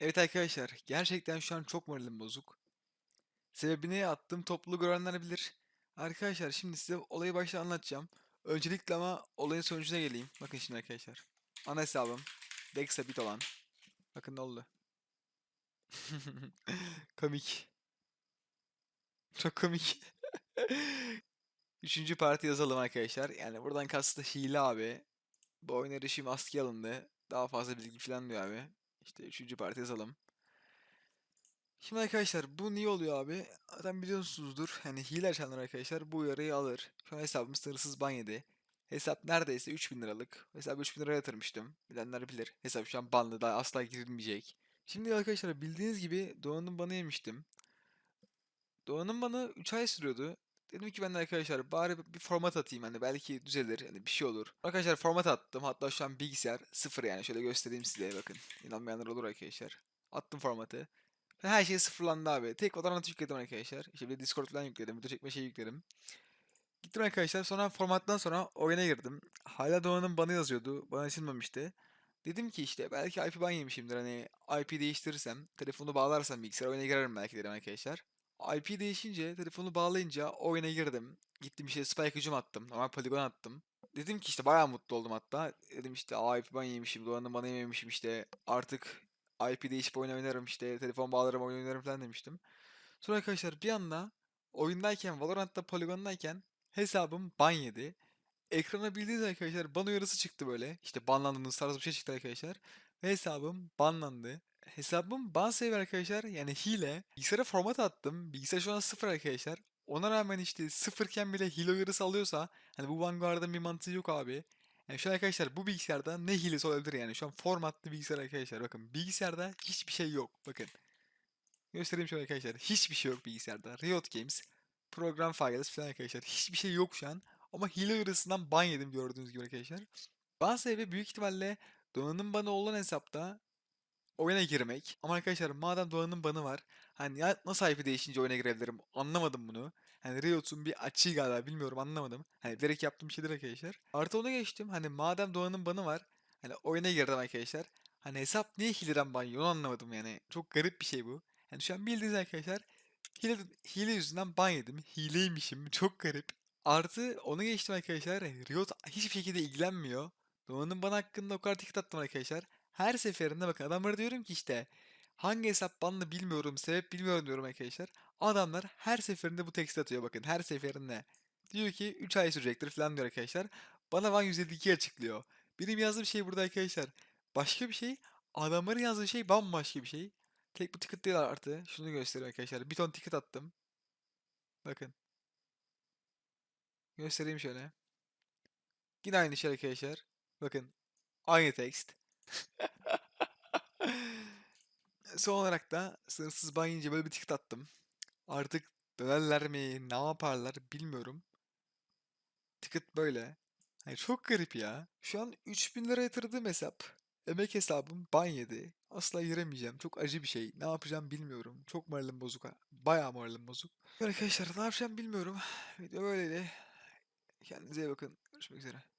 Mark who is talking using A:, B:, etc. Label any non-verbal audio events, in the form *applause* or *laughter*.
A: Evet arkadaşlar, gerçekten şu an çok moralim bozuk. Sebebini attığım topluluğu görenler bilir. Arkadaşlar şimdi size olayı başta anlatacağım. Öncelikle ama olayın sonucuna geleyim. Bakın şimdi arkadaşlar. Ana hesabım. Dexabit olan. Bakın ne oldu. *laughs* Komik. Çok komik. *laughs* Üçüncü parti yazalım arkadaşlar. Yani buradan kastı hile abi. Bu oyun erişim askıya alındı. Daha fazla bilgi falan diyor abi. İşte üçüncü parti yazalım. Şimdi arkadaşlar bu niye oluyor abi? Zaten biliyorsunuzdur. Hani hile açanlar arkadaşlar bu uyarıyı alır. Şu an hesabım sınırsız ban yedi. Hesap neredeyse 3000 liralık. Hesabı 3000 liraya yatırmıştım. Bilenler bilir. Hesap şu an banlı daha asla girilmeyecek. Şimdi arkadaşlar bildiğiniz gibi Doğan'ın banı yemiştim. Doğan'ın banı 3 ay sürüyordu. Dedim ki ben de arkadaşlar bari bir format atayım hani belki düzelir hani bir şey olur. Arkadaşlar format attım hatta şu an bilgisayar sıfır yani şöyle göstereyim size bakın. İnanmayanlar olur arkadaşlar. Attım formatı. Her şey sıfırlandı abi. Tek Valorant yükledim arkadaşlar. İşte bir de Discord falan yükledim. Video çekme şey yükledim. Gittim arkadaşlar. Sonra formattan sonra oyuna girdim. Hala Doğan'ın bana yazıyordu. Bana açılmamıştı. Dedim ki işte belki IP ban yemişimdir. Hani IP değiştirirsem, telefonu bağlarsam bilgisayara oyuna girerim belki dedim arkadaşlar. IP değişince, telefonu bağlayınca oyuna girdim. Gittim işte spike hücum attım. Normal poligon attım. Dedim ki işte bayağı mutlu oldum hatta. Dedim işte IP ban yemişim, Doğan'ın bana yememişim işte. Artık IP değişip oyun oynarım işte. Telefon bağlarım oyun oynarım falan demiştim. Sonra arkadaşlar bir anda oyundayken, Valorant'ta poligondayken hesabım ban yedi. Ekrana bildiğiniz arkadaşlar ban uyarısı çıktı böyle. İşte banlandığınız tarzı bir şey çıktı arkadaşlar. Hesabım banlandı. Hesabım ban seviye arkadaşlar. Yani hile. Bilgisayara format attım. Bilgisayar şu an sıfır arkadaşlar. Ona rağmen işte sıfırken bile hile uyarısı alıyorsa hani bu Vanguard'ın bir mantığı yok abi. Yani şu an arkadaşlar bu bilgisayarda ne hilesi olabilir yani. Şu an formatlı bilgisayar arkadaşlar. Bakın bilgisayarda hiçbir şey yok. Bakın. Göstereyim şöyle arkadaşlar. Hiçbir şey yok bilgisayarda. Riot Games, program files falan arkadaşlar. Hiçbir şey yok şu an. Ama hile uyarısından ban yedim gördüğünüz gibi arkadaşlar. Ban sebebi büyük ihtimalle donanım banı olan hesapta oyuna girmek. Ama arkadaşlar madem donanım banı var. Hani ya nasıl IP değişince oyuna girebilirim? Anlamadım bunu. Hani Riot'un bir açığı galiba bilmiyorum anlamadım. Hani bilerek yaptığım şeydir arkadaşlar. Artı ona geçtim. Hani madem donanım banı var. Hani oyuna girdim arkadaşlar. Hani hesap niye hileden ban yiyor onu anlamadım yani. Çok garip bir şey bu. Yani şu an bildiğiniz arkadaşlar hile, hile yüzünden ban yedim. Hileymişim. Çok garip. Artı onu geçtim arkadaşlar. Riot hiçbir şekilde ilgilenmiyor. Donanım bana hakkında o kadar ticket attım arkadaşlar. Her seferinde bakın adamlara diyorum ki işte hangi hesap banlı bilmiyorum, sebep bilmiyorum diyorum arkadaşlar. Adamlar her seferinde bu text atıyor bakın her seferinde. Diyor ki 3 ay sürecektir falan diyor arkadaşlar. Bana Van 152 açıklıyor. Benim yazdığım şey burada arkadaşlar. Başka bir şey. Adamların yazdığı şey bambaşka bir şey. Tek bu ticket değil artı. Şunu gösteriyor arkadaşlar. Bir ton ticket attım. Bakın. Göstereyim şöyle. Yine aynı şey arkadaşlar. Bakın. Aynı text. *laughs* Son olarak da sınırsız ban yiyince böyle bir ticket attım. Artık dönerler mi, ne yaparlar bilmiyorum. Ticket böyle. Hani çok garip ya. Şu an 3000 lira yatırdığım hesap. Emek hesabım ban yedi. Asla giremeyeceğim. Çok acı bir şey. Ne yapacağım bilmiyorum. Çok moralim bozuk. Bayağı moralim bozuk. Arkadaşlar ne yapacağım bilmiyorum. *sighs* Video böyleydi. Kendinize iyi bakın. Görüşmek üzere.